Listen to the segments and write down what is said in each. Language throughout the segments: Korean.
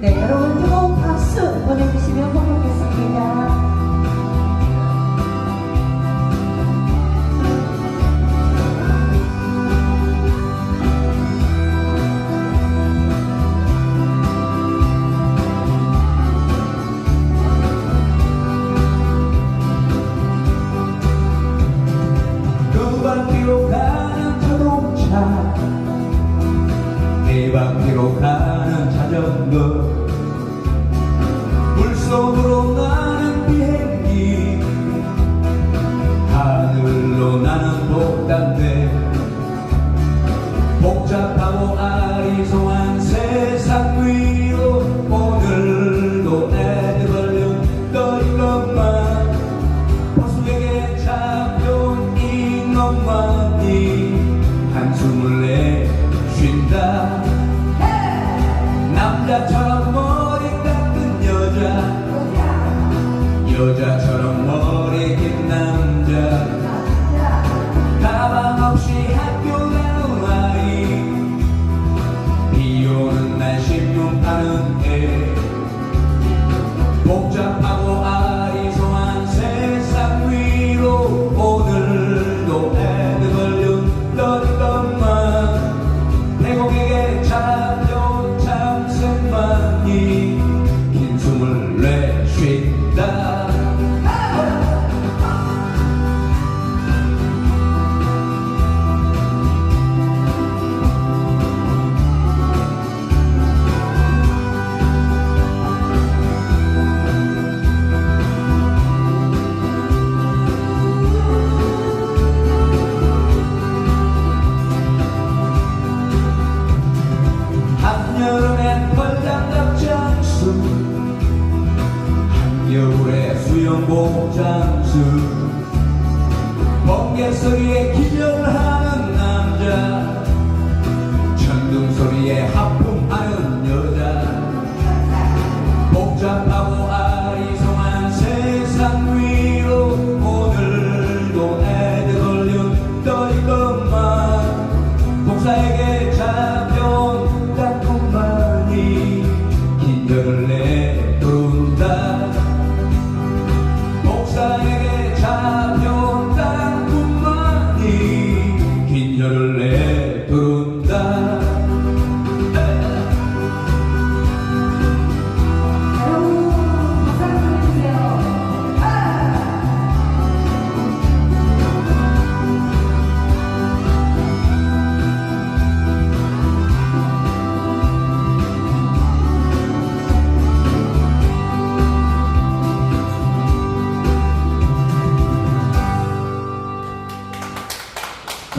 네, 여러분 뜨거운 박수 보내주시면 고맙겠습니다. 이것만이 한숨을 내쉰다. 남자처럼 머리 깎은 여자. 여자처럼 머리 긴 남자. 가방 없이 학교 가는 아이. 비 오는 날 신문 파는 애 복 장수. 번개 소리에 기절하는 남자. 천둥 소리에 하품하는 여자. 복잡하고 아리송한 세상 위로 오늘도 애들 걸려 떠일 것만. 복사에게 잡혀온 땅콩만이 긴절을 내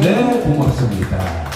네 고맙습니다